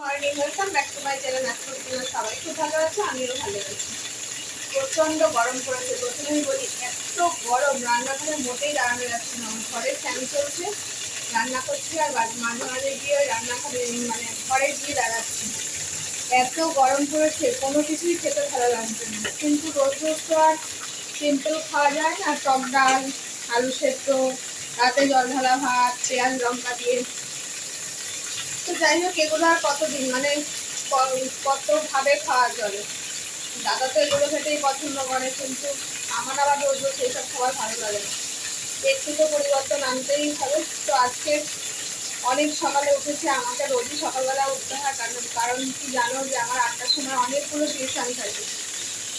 Morning welcome back to my channel আজকে সবাই খুব ভালো আছো? আমিও ভালো আছি। প্রচণ্ড গরম পড়েছে। প্রথমেই বলি, এত গরম, রান্নাঘরে মোটেই দাঁড়ানো যাচ্ছে না। ঘরে ফ্যান চলছে। রান্না করছি আর মাঝে মাঝে গিয়ে রান্নাঘরে মানে ঘরে গিয়ে দাঁড়াচ্ছি। এত গরম পড়েছে, কোনো কিছুই খেতে ভালো লাগছে না। কিন্তু রোজ রোজ তো আর সিম্পল খাওয়া যায় না। টক ডাল, আলু সেদ্ধ, রাতে জল ঢালা ভাত, পেঁয়াজ লঙ্কা দিয়ে তো যাই হোক, এগুলো আর কতদিন? মানে কতভাবে খাওয়া যাবে দাদা তো এগুলো খেতেই পছন্দ করে, কিন্তু আমার আবার রোজ রোজ এইসব খাবার ভালো লাগে না। একটু তো পরিবর্তন আনতেই হবে। তো আজকে অনেক সকালে উঠেছে, আমাকে রোজই সকালবেলা উঠতে হয়, কারণ কারণ কি জানো যে আমার আটটার সময় অনেকগুলো টিউশন থাকে।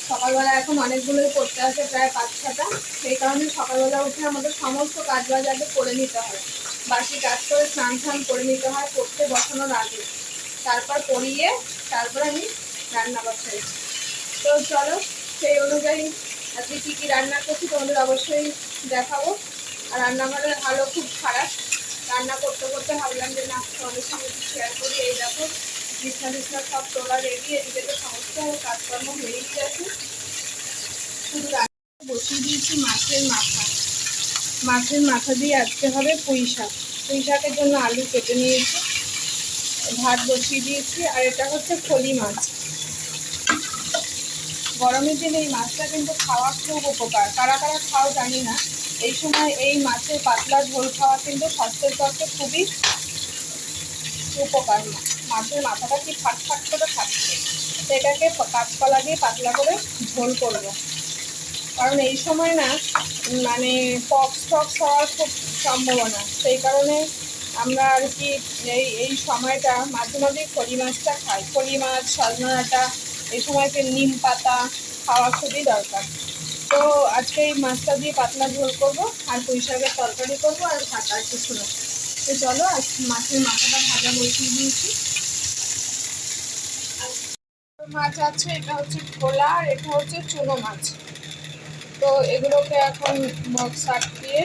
সকালবেলা এখন অনেকগুলোই করতে আছে প্রায় পাঁচ ছটা। সেই কারণে সকালবেলা উঠে আমাদের সমস্ত কাজ বাজ আগে করে নিতে হয়। বাসি কাজ করে স্নান টান করে নিতে হয়, পড়তে বসানোর আগে। তারপর পরিয়ে তারপর আমি রান্না বসাই তো চলো, সেই অনুযায়ী আজকে কী কী রান্না করছি তোমাদের অবশ্যই দেখাবো। আর রান্নাঘরের আলো খুব খারাপ। রান্না করতে করতে ভাবলাম যে, না, তোমাদের সঙ্গে শেয়ার করি। এই দেখো, বিছনা বিছনা সব তোলা রেডি এদিকে তো সমস্ত কাজকর্ম হয়েই গেছে। শুধু রান্না বসিয়ে দিয়েছি মাছের মাথা। মাছের মাথা দিয়ে আজকে হবে পুঁই শাক। পুঁই শাকের জন্য আলু কেটে নিয়েছি, ভাত বসিয়ে দিয়েছি, আর এটা হচ্ছে ফলি মাছ। গরমের দিনে এই মাছটা কিন্তু খাওয়া খুব উপকার। কারা কারা খাও জানি না। এই সময় এই মাছের পাতলা ঝোল খাওয়া কিন্তু স্বাস্থ্যের পক্ষে খুবই উপকার। মাছের মাথাটা কি ফাট ফাট করে থাকছে সেটাকে কাঁচকলা দিয়ে পাতলা করে ঝোল করব। কারণ এই সময় না মানে পক্স টক্স হওয়ার খুব সম্ভাবনা। সেই কারণে আমরা আর কি এই এই সময়টা মাঝে মাঝে ফলি মাছটা খাই। ফলি মাছ, সজনা ডাঁটা এই সময়তে নিম পাতা খাওয়া খুবই দরকার। তো আজকে এই মাছটা দিয়ে পাতলা ঝোল করব, আর পুঁই শাকের তরকারি করব, আর ভাত আর কিছু না। তো চলো, আজ মাছের মাথাটা ভাজা বসিয়ে দিয়েছি। মাছ আছে, এটা হচ্ছে খোলা আর এটা হচ্ছে চুনো মাছ। তো এগুলোকে এখন বক্স দিয়ে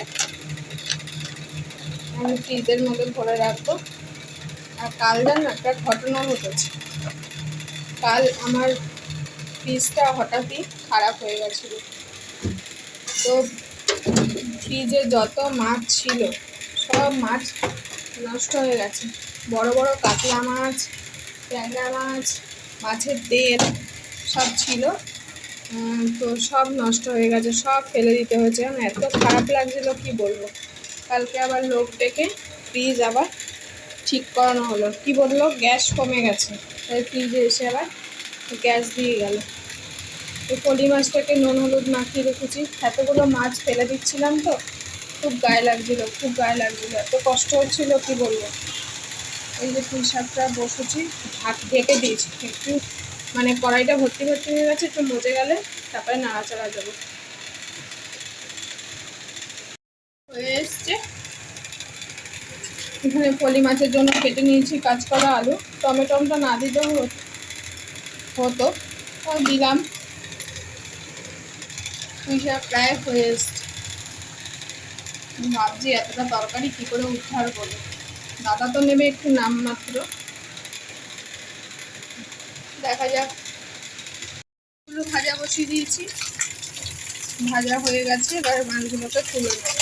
আমি ফ্রিজের মধ্যে ভরে রাখব। আর কাল জান একটা ঘটনা ঘটেছে। কাল আমার ফ্রিজটা হঠাৎই খারাপ হয়ে গেছিল। তো ফ্রিজে যত মাছ ছিল, সব মাছ নষ্ট হয়ে গেছে। বড় বড় কাতলা মাছ, ট্যাংরা মাছ, মাছের তেল সব ছিল। তো সব নষ্ট হয়ে গেছে, সব ফেলে দিতে হয়েছে। আমার এত খারাপ লাগছিল, কি বলব? কালকে আবার লোক ডেকে ফ্রিজ আবার ঠিক করানো হলো। কি বলল? গ্যাস কমে গেছে। তাই ফ্রিজে এসে আবার গ্যাস দিয়ে গেল। তো পলি মাছটাকে নুন, হলুদ মাখিয়ে রেখেছি। এতগুলো মাছ ফেলে দিচ্ছিলাম তো, খুব গায়ে লাগছিল, খুব গায়ে লাগছিল। এত কষ্ট হচ্ছিল, কি বলব? এই যে পুঁই শাকটা বসেছি, ভাত ঢেকে দিয়েছি। একটু মানে কড়াইটা ভর্তি ভর্তি হয়ে গেছে, একটু মজে গেলে তারপরে নাড়াচাড়া দেবো। হয়ে এসছে। এখানে পলি মাছের জন্য কেটে নিয়েছি কাঁচকলা, আলু। টমেটোটা না দিতেও হতো দিলাম। পুঁই শাক প্রায় হয়ে এসছে। ভাবছি এতটা তরকারি কী করে উদ্ধার করব। দাদা তো নেবে একটু নামমাত্র দেখা যাক। ভাজা বসিয়ে দিয়েছি। ভাজা হয়ে গেছে এবার মাছগুলোকে তুলে নেব।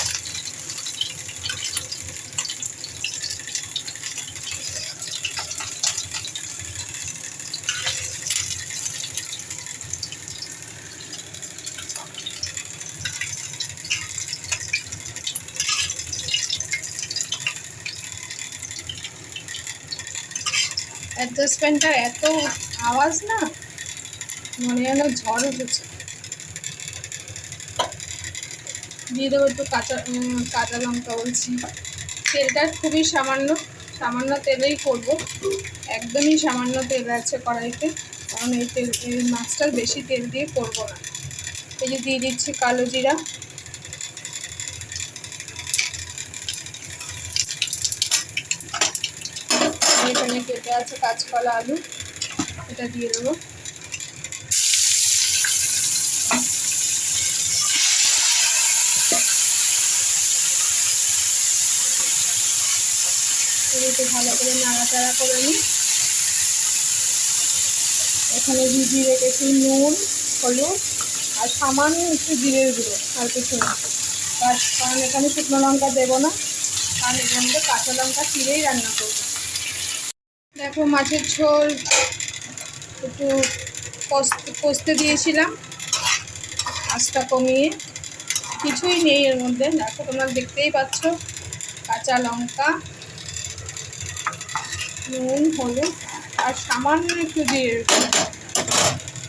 অ্যাডজাস্টমেন্টটা এত আওয়াজ না, মনে যেন ঝড় উঠেছে। দিয়ে দেবো একটু কাঁচা কাঁচা লঙ্কা বলছি। তেলটা খুবই সামান্য সামান্য তেলেই করব। একদমই সামান্য তেল আছে কড়াইতে, কারণ এই তেল, এই মাছটার বেশি তেল দিয়ে করব না। এই যে দিয়ে দিচ্ছি কালো জিরা এখানে কেটে আছে কাঁচকলা আলু, এটা দিয়ে দেবো। একটু ভালো করে নাড়াচাড়া করে নিই। এখানে ভিজিয়ে রেখেছি নুন, হলুদ, আর সামান্য একটু জিরের গুঁড়ো, আর কিছু না। কারণ এখানে শুকনো লঙ্কা দেবো না, কারণ এখানে কাঁচা লঙ্কা চিরেই রান্না করব। দেখো মাছের ঝোল, একটু কষতে দিয়েছিলাম, আঁচটা কমিয়ে। কিছুই নেই এর মধ্যে, দেখো তোমরা দেখতেই পাচ্ছ, কাঁচা লঙ্কা, নুন, হলুদ, আর সামান্য একটু দিয়ে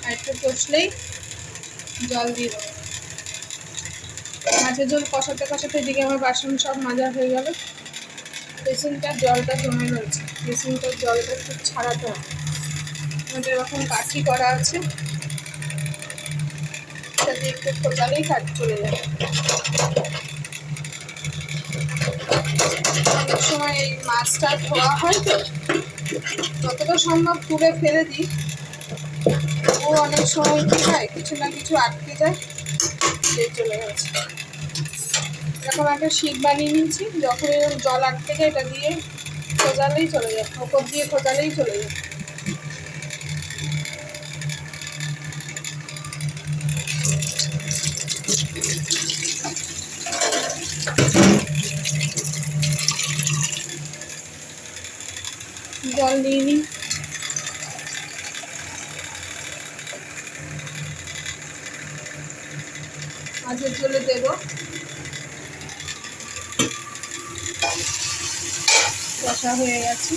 আর একটু কষলেই জল দিয়ে দেবো। মাছের ঝোল কষাতে কষাতে এদিকে আমার বাসন সব মাজা হয়ে গেল। বেসিনটার জলটা জমে রয়েছে। বেসিনটার জলটা একটু ছাড়াতে হবে। আমাদের এরকম কাঠি করা আছে। সাথে একটু খোঁচালেই কাজ চলে যাবে অনেক সময় এই মাছটা ধোয়া হয় তো, যতটা সম্ভব তুলে ফেলে দিই। ও অনেক সময় কি হয়, কিছু না কিছু আটকে যায় চলে গেছে। এরকম একটা শীত বানিয়ে নিয়েছি যখন এরকম জল আটকে যায় এটা দিয়ে খোঁজালেই চলে যায়, ওপর দিয়ে খোঁজালেই চলে যায়। জল নিয়ে নিই। মাছের ঝোলে দেবো। কষা হয়ে গেছে।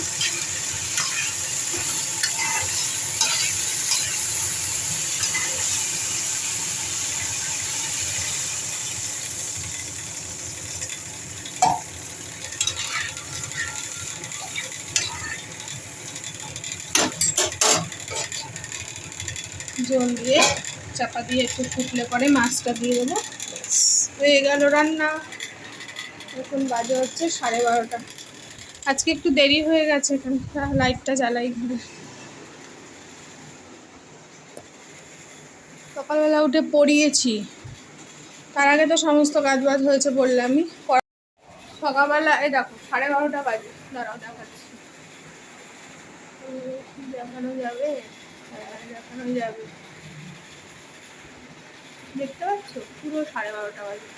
জল দিয়ে চাপা দিয়ে একটু ফুটলে পরে মাছটা দিয়ে দেবো। হয়ে গেল রান্না। এখন বাজে হচ্ছে সাড়ে বারোটা। আজকে একটু দেরি হয়ে গেছে লাইটটা জ্বালাই ঘরে। সকালবেলা উঠে পড়িয়েছি। তার আগে তো সমস্ত কাজ বাজ হয়েছে বললামই সকালবেলা, এই দেখো, সাড়ে বারোটা বাজে। দাঁড়াও দেখানো যাবে? হ্যাঁ দেখানো যাবে। দেখতে পাচ্ছ? পুরো সাড়ে বারোটা বাজে।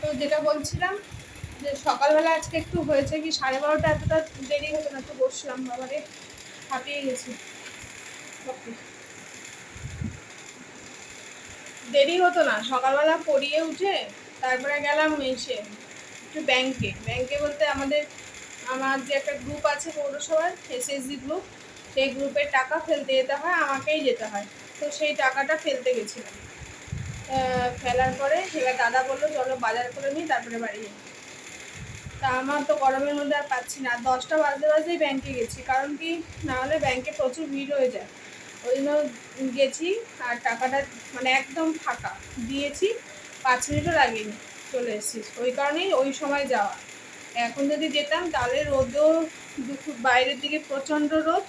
তো যেটা বলছিলাম সকালবেলা আজকে একটু হয়েছে কি, সাড়ে বারোটা এতটা দেরি হতো না, তো বসলাম, বাবারে হাঁপিয়ে গেছি। দেরি হতো না, সকালবেলা পড়িয়ে উঠে তারপরে গেলাম এসে একটু ব্যাংকে। ব্যাংকে বলতে আমাদের, আমার যে একটা গ্রুপ আছে পৌরসভার এসএসজি গ্রুপ সেই গ্রুপের টাকা ফেলতে যেতে হয়, আমাকেই যেতে হয়। তো সেই টাকাটা ফেলতে গেছিলাম। ফেলার পরে সেবার দাদা বলল, চলো বাজার করে নিই, তারপরে বাড়ি যাই তা আমার তো গরমের মধ্যে আর পাচ্ছি না। দশটা বাজতে বাজতেই ব্যাংকে গেছি। কারণ কি, না হলে ব্যাংকে প্রচুর ভিড় হয়ে যায়। ওই জন্য গেছি আর টাকাটা মানে একদম ফাঁকা। দিয়েছি, পাঁচ মিনিটও লাগেনি। চলে এসেছি ওই কারণেই ওই সময় যাওয়া। এখন যদি যেতাম, তাহলে রোদও দুপুর, বাইরের দিকে প্রচণ্ড রোদ।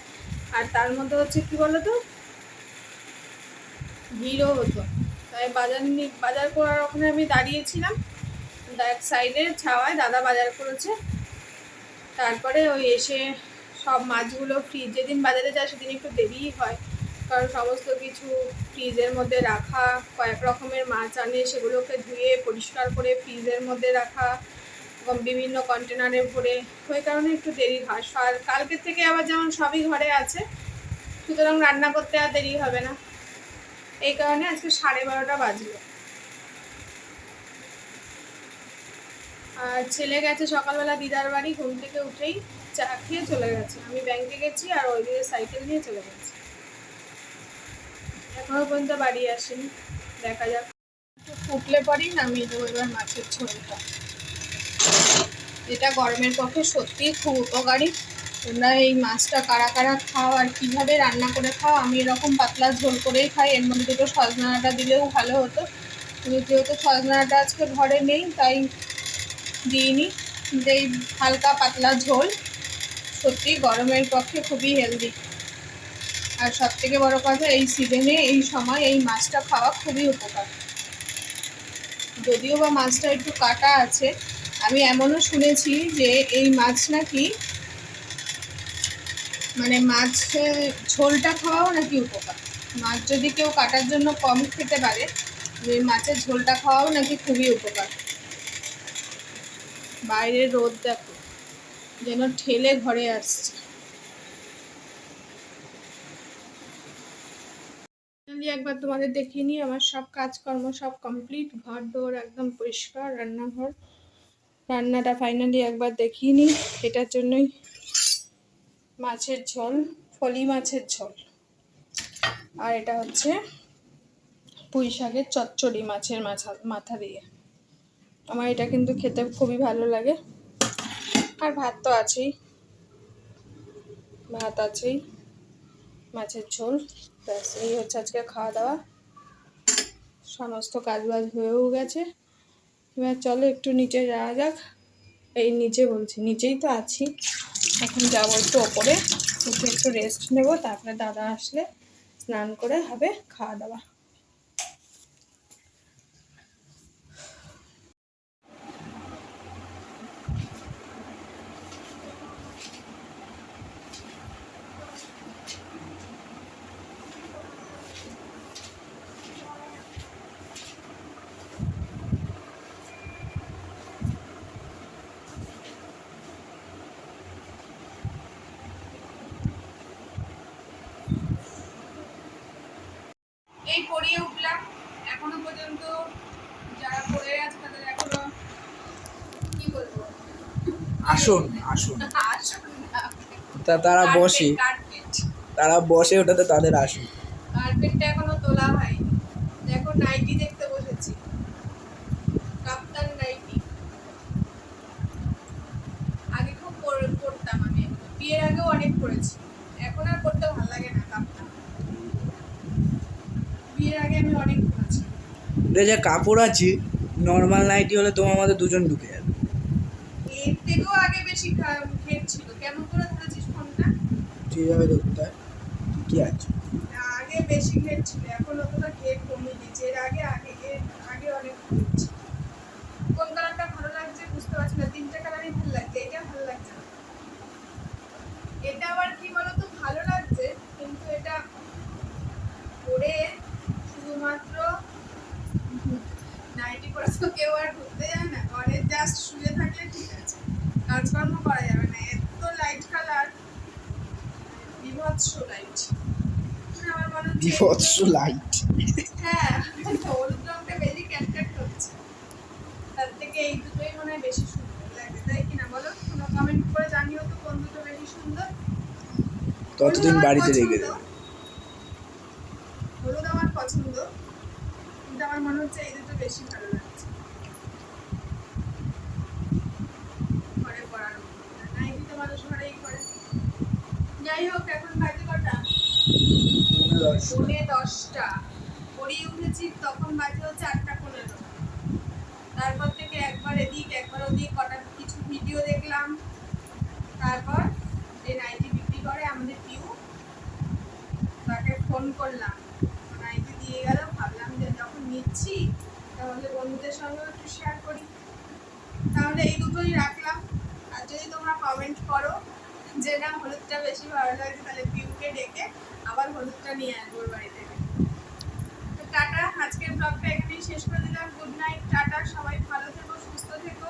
আর তার মধ্যে হচ্ছে কি বলতো? ভিড়ও হতো। তাই বাজার বাজার করার ওখানে আমি দাঁড়িয়েছিলাম। এক সাইডে ছাওয়ায় দাদা বাজার করেছে। তারপরে ওই এসে সব মাছগুলো ফ্রিজ যেদিন বাজারে যায় সেদিন একটু দেরিই হয়। কারণ সমস্ত কিছু ফ্রিজের মধ্যে রাখা, কয়েক রকমের মাছ আনে, সেগুলোকে ধুয়ে পরিষ্কার করে ফ্রিজের মধ্যে রাখা, এবং বিভিন্ন কন্টেনারে ভরে, ওই কারণে একটু দেরি হয়। আর কালকের থেকে আবার যেমন সবই ঘরে আছে, সুতরাং রান্না করতে আর দেরি হবে না। এই কারণে আজকে সাড়ে বারোটা বাজলো। আর ছেলে গেছে সকালবেলা দিদার বাড়ি, ঘুম থেকে উঠেই চা খেয়ে চলে গেছে। আমি ব্যাংকে গেছি আর ওই দিকে সাইকেল নিয়ে চলে গেছে। এখনও পর্যন্ত বাড়ি আসেনি। দেখা যাক। ফুটলে পরেই নামিয়ে দেবো এবার মাছের ঝোলটা। এটা গরমের পক্ষে সত্যিই খুব উপকারী। তোমরা এই মাছটা কারা কারা খাও আর কীভাবে রান্না করে খাও, আমি এরকম পাতলা ঝোল করেই খাই। এর মধ্যে দুটো সজনাটা দিলেও ভালো হতো। কিন্তু যেহেতু সজনাটা আজকে ঘরে নেই, তাই দিইনি। এই হালকা পাতলা ঝোল সত্যি গরমের পক্ষে খুবই হেলদি আর সব থেকে বড় কথা, এই সিজনে এই সময় এই মাছটা খাওয়া খুবই উপকার। যদিও বা মাছটা একটু কাটা আছে, আমি এমনও শুনেছি যে এই মাছ নাকি মানে মাছের ঝোলটা খাওয়াও নাকি উপকার। মাছ যদি কেউ কাটার জন্য কম খেতে পারে ওই মাছের ঝোলটা খাওয়াও নাকি খুবই উপকার। বাইরের রোদ দেখো, যেন ঠেলে ঘরে আসছে। একবার তোমাদের দেখিয়ে নিই, আমার সব কাজকর্ম সব কমপ্লিট ঘর দোর একদম পরিষ্কার, রান্নাঘর, রান্নাটা ফাইনালি একবার দেখিয়ে নিই, এটার জন্যই মাছের ঝোল, ফলি মাছের ঝোল। আর এটা হচ্ছে পুঁই শাকের চচ্চড়ি মাছের মাথা মাথা দিয়ে। আমার এটা কিন্তু খেতে খুবই ভালো লাগে। আর ভাত তো আছেই। ভাত আছেই। মাছের ঝোল। ব্যাস, এই হচ্ছে আজকে খাওয়া দাওয়া সমস্ত কাজ বাজ হয়েও গেছে। এবার চলো একটু নিচে যাওয়া যাক। এই নিচে বলছি, নিচেই তো আছি। এখন যাব একটু ওপরে। উঠে একটু রেস্ট নেব, তারপরে দাদা আসলে স্নান করে হবে খাওয়া দাওয়া এই পড়িয়ে উঠলাম এখনও পর্যন্ত যারা পড়ে আছে তাদের এখনও কি বলব আসুন আসুন। আসুন তা তারা বসে। তারা বসে ওটাতে তাদের আসুন। কার্পেটটা এখনও তোলা হয়নি। দেখো নাইটি দেখতে বসেছি। কাপ্তান নাইটি আগে খুব পর- পরতাম আমি বিয়ের আগেও অনেক পরেছি। এখন আর পরতে ভালো লাগে না কাপ্তান বিয়ের আগে আমি অনেক পরেছি। যে কাপড় আছে নর্মাল নাইটি হলে তোমার মধ্যে দুজন ঢুকে যাবে। এর থেকেও আগে বেশি ঘেট ছিল। কেমন করে ধরেছিস ফোনটা? ঠিক যাবে তো কোথায় কি আছে? আগে বেশি ছিল এখন অতটা ঘেট কমিয়ে দিয়েছে এর আগে আগে আগে অনেক ছিল। কোন কালারটা ভালো লাগছে বুঝতে পারছি না। তিনটে কালারই ভালো লাগছে। এটা ভালো লাগছে না। এটা আবার কি বলতো? ভালো লাগছে কিন্তু এটা পরে শুধুমাত্র নাইটি পরে তো কেউ আর ঘুরতে যায় না। ঘরে জাস্ট শুয়ে থাকলে ঠিক কাজকর্ম করা যাবে না। এত লাইট কালার বিভৎস লাইট আমার মনে হচ্ছে বিভৎস লাইট হ্যাঁ হলুদ রঙটা বেশি ক্যাটক্যাট হচ্ছে। তার থেকে এই দুটোই মনে হয় বেশি সুন্দর লাগে তাই কিনা বলো কোনো কমেন্ট করে জানিও তো কোন দুটো বেশি সুন্দর। ততদিন বাড়িতে রেখে পছন্দ। দেবে হলুদ আমার পছন্দ কিন্তু আমার মনে হচ্ছে এই দুটো বেশি ভালো লাগছে ঘরে পড়ার নাইটি তো মানুষ ঘরেই করে যাই হোক এখন বাজে কটা পৌনে দশটা। পড়িয়ে উঠেছি, তখন বাজে হচ্ছে আটটা পনেরো। তারপর থেকে একবার এদিক, একবার ওদিক কটা কিছু ভিডিও দেখলাম। তারপর যে নাইটি বিক্রি করে আমাদের পিউ, তাকে ফোন করলাম। নাইটি দিয়ে গেল, ভাবলাম যে যখন নিচ্ছি, তাহলে বন্ধুদের সঙ্গেও একটু শেয়ার করি। তাহলে এই দুটোই রাখলাম। আর যদি তোমরা কমেন্ট করো যে না, হলুদটা বেশি ভালো লাগছে, তাহলে পিউকে ডেকে আবার হলুদটা নিয়ে আসব ওর বাড়ি তো টাটা, আজকের ব্লগটা এখানেই শেষ করে দিলাম। গুড নাইট টাটা, সবাই ভালো থেকো, সুস্থ থেকো।